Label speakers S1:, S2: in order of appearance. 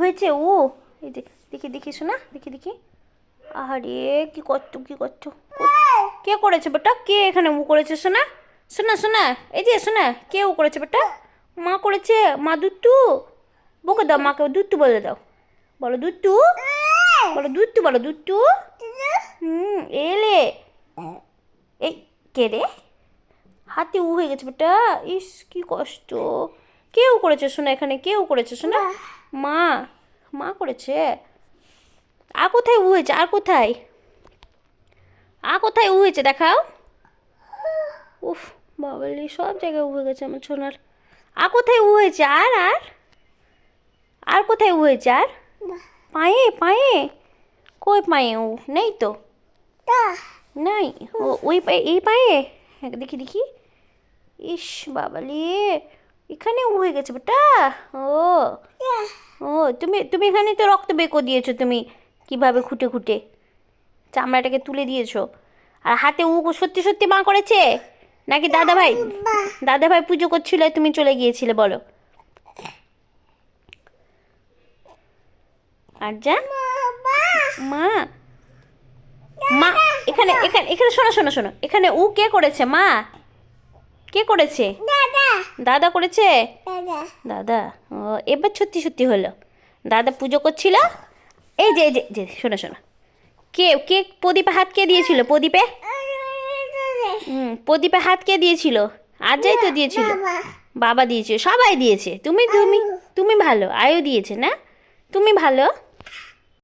S1: হয়েছে? উ এই যে, দেখি দেখি, শোনা, দেখি দেখি। আরে কি করছ কি করছ? কে করেছে বেটা? কে এখানে উ করেছে, শোনা? শোনা শোনা, এই যে, শোনা, কে উ করেছে বেটা? মা করেছে, মা দুত্তু। বকে দাও মাকে, দুত্তু বলে দাও। বলো, দুত্তু। বলো দুত্তু বলো, দুত্তু। হুম, এলে। এই, কে রে? হাতে উ হয়ে গেছে বেটা। ইস, কি কষ্ট। কেউ করেছে শোনা এখানে কেউ করেছে শোনা। মা। মা করেছে? আর কোথায় উ হয়েছে? আর কোথায়? আর কোথায় উ হয়েছে দেখাও। উফ বাবালি সব জায়গায় উ হয়ে গেছে আমার সোনার। আর কোথায় উ হয়েছে? আর আর? আর কোথায় উ হয়েছে? আর? পায়ে পায়ে? কই পায়ে উ? নেই তো? নাই? ও ওই পায়ে এই পায়ে? হ্যাঁ দেখি দেখি। ইস বাবালি এখানে উ হয়ে গেছে বেটা। ও। ও তুমি তুমি এখানে তো রক্ত বেকো দিয়েছ তুমি কীভাবে খুঁটে খুঁটে। চামড়াটাকে তুলে দিয়েছ। আর হাতে উ সত্যি সত্যি মা করেছে? নাকি দাদা ভাই দাদা ভাই পুজো করছিল তুমি চলে গিয়েছিলে বলো। আর যা। মা। মা এখানে এখানে এখানে শোনো শোনো শোনো। এখানে উ কে করেছে মা? কে করেছে? দাদা করেছে? দাদা। ও এবার সত্যি সত্যি হলো। দাদা পুজো করছিল। এই যে এই যে শোনো শোনো। কে কে প্রদীপে হাত কে দিয়েছিল? প্রদীপে? হুম প্রদীপে হাত কে দিয়েছিল? আর যাই তো দিয়েছিল। বাবা। দিয়েছে। সবাই দিয়েছে। তুমি তুমি তুমি ভালো। আয়ু দিয়েছে না? তুমি ভালো?